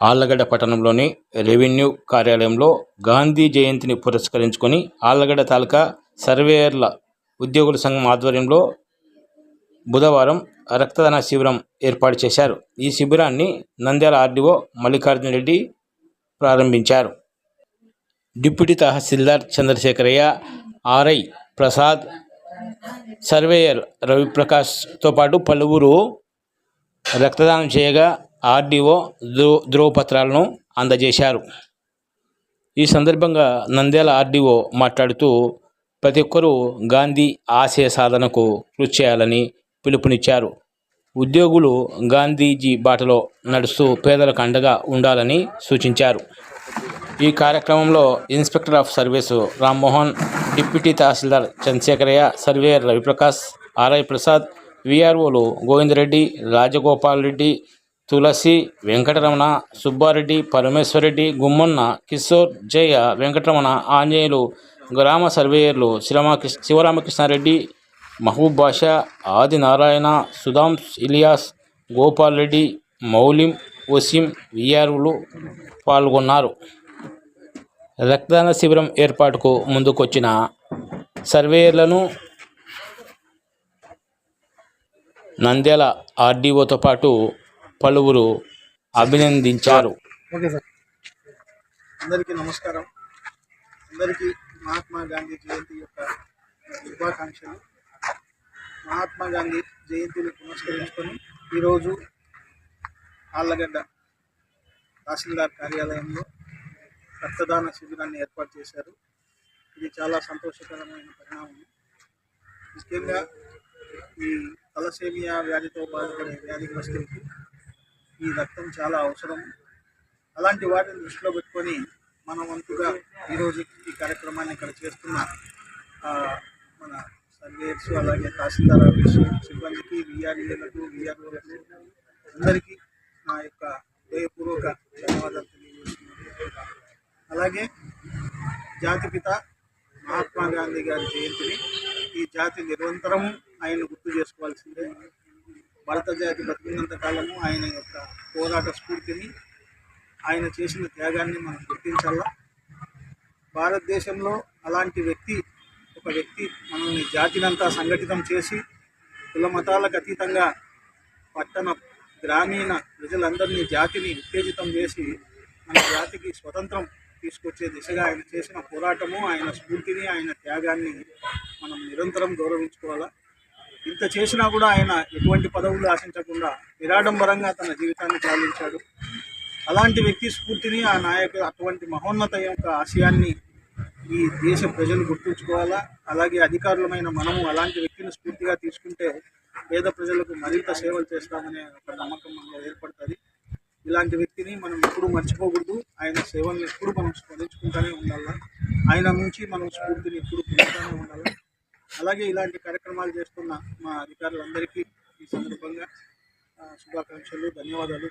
ఆళ్ళగడ్డ పట్టణంలోని రెవెన్యూ కార్యాలయంలో గాంధీ జయంతిని పురస్కరించుకొని ఆళ్ళగడ్డ తాలూకా సర్వేయర్ల ఉద్యోగుల సంఘం ఆధ్వర్యంలో బుధవారం రక్తదాన శిబిరం ఏర్పాటు చేశారు. ఈ శిబిరాన్ని నంద్యాల ఆర్డీఓ మల్లికార్జున రెడ్డి ప్రారంభించారు. Deputy tahsildar Chandrasekharaiah RI Prasad surveyor రవిప్రకాష్తో పాటు పలువురు రక్తదానం చేయగా ఆర్డీఓ ధ్రువ ధ్రువపత్రాలను అందజేశారు. ఈ సందర్భంగా నంద్యాల ఆర్డీఓ మాట్లాడుతూ ప్రతి ఒక్కరూ గాంధీ ఆశయ సాధనకు కృషి చేయాలని పిలుపునిచ్చారు. ఉద్యోగులు గాంధీజీ బాటలో నడుస్తూ పేదలకు అండగా ఉండాలని సూచించారు. ఈ కార్యక్రమంలో inspector of service Rammohan deputy Tahsildar Chandrasekharayya surveyor Raviprakash RI Prasad విఆర్ఓలు Govindareddy Rajagopal Reddy Tulasi Venkataramana Subbareddy Parameswareddy Gummanna Kishore Jaya Venkataramana Anjaneyulu గ్రామ సర్వేయర్లు శ్రీరామకృష్ణ శివరామకృష్ణారెడ్డి మహబూబ్ బాషా ఆది నారాయణ సుధాం ఇలియాస్ గోపాల్ రెడ్డి మౌలిం వసీం విఆర్లు పాల్గొన్నారు. రక్తదాన శిబిరం ఏర్పాటుకు ముందుకొచ్చిన సర్వేయర్లను నంద్యాల ఆర్డీఓతో పాటు పలువురు అభినందించారు. Okay sir. అందరికీ నమస్కారం. అందరికీ మహాత్మా గాంధీ జయంతి యొక్క శుభాకాంక్షలు. మహాత్మా గాంధీ జయంతిని పురస్కరించుకొని ఈరోజు ఆళ్ళగడ్డ తహసీల్దార్ కార్యాలయంలో రక్తదాన శిబిరాన్ని ఏర్పాటు చేశారు. ఇది చాలా సంతోషకరమైన పరిణామం. ముఖ్యంగా ఈ తలసేమియా వ్యాధితో బాధపడే వ్యాధిగ్రస్తులకి ఈ రక్తం చాలా అవసరం. అలాంటి వాటిని దృష్టిలో పెట్టుకొని మన వంతుగా ఈరోజు ఈ కార్యక్రమాన్ని ఇక్కడ చేస్తున్న మన సర్వేయర్స్ అలాగే తహసీల్దార్ ఆఫీస్ సిబ్బందికి విఆర్ఏలకు విఆర్ఓలకు అందరికీ నా యొక్క హృదయపూర్వక ధన్యవాదాలు తెలియజేస్తున్నాను. అలాగే జాతిపిత మహాత్మా గాంధీ గారి జయంతిని ఈ జాతి నిరంతరం ఆయన గుర్తు చేసుకోవాల్సిందే. భరత జాతి బతికినంత కాలము ఆయన యొక్క పోరాట స్ఫూర్తిని ఆయన చేసిన త్యాగాన్ని మనం గుర్తించాలా? భారతదేశంలో అలాంటి వ్యక్తి ఒక వ్యక్తి మనల్ని జాతినంతా సంఘటితం చేసి కుల మతాలకు అతీతంగా పట్టణ గ్రామీణ ప్రజలందరినీ జాతిని ఉత్తేజితం చేసి మన జాతికి స్వతంత్రం తీసుకొచ్చే దిశగా ఆయన చేసిన పోరాటము ఆయన స్ఫూర్తిని ఆయన త్యాగాన్ని మనం నిరంతరం గౌరవించుకోవాలా? ఇంత చేసినా కూడా ఆయన ఎటువంటి పదవులు ఆశించకుండా నిరాడంబరంగా తన జీవితాన్ని చాలించాడు అలాంటి వ్యక్తి స్ఫూర్తిని ఆ నాయకుడు అటువంటి మహోన్నత యొక్క ఆశయాన్ని ఈ దేశ ప్రజలు గుర్తుంచుకోవాలా? అలాగే అధికారులమైన మనము అలాంటి వ్యక్తిని స్ఫూర్తిగా తీసుకుంటే పేద ప్రజలకు మరింత సేవలు చేస్తామనే ఒక నమ్మకం మనలో ఏర్పడుతుంది. ఇలాంటి వ్యక్తిని మనం ఎప్పుడు మర్చిపోకూడదు. ఆయన సేవలను ఎప్పుడు మనం స్మరించుకుంటూనే ఉండాలా? ఆయన నుంచి మనం స్ఫూర్తిని ఎప్పుడు పొందుతూనే ఉండాలి? అలాగే ఇలాంటి కార్యక్రమాలు చేస్తున్న మా అధికారులందరికీ ఈ సందర్భంగా శుభాకాంక్షలు ధన్యవాదాలు.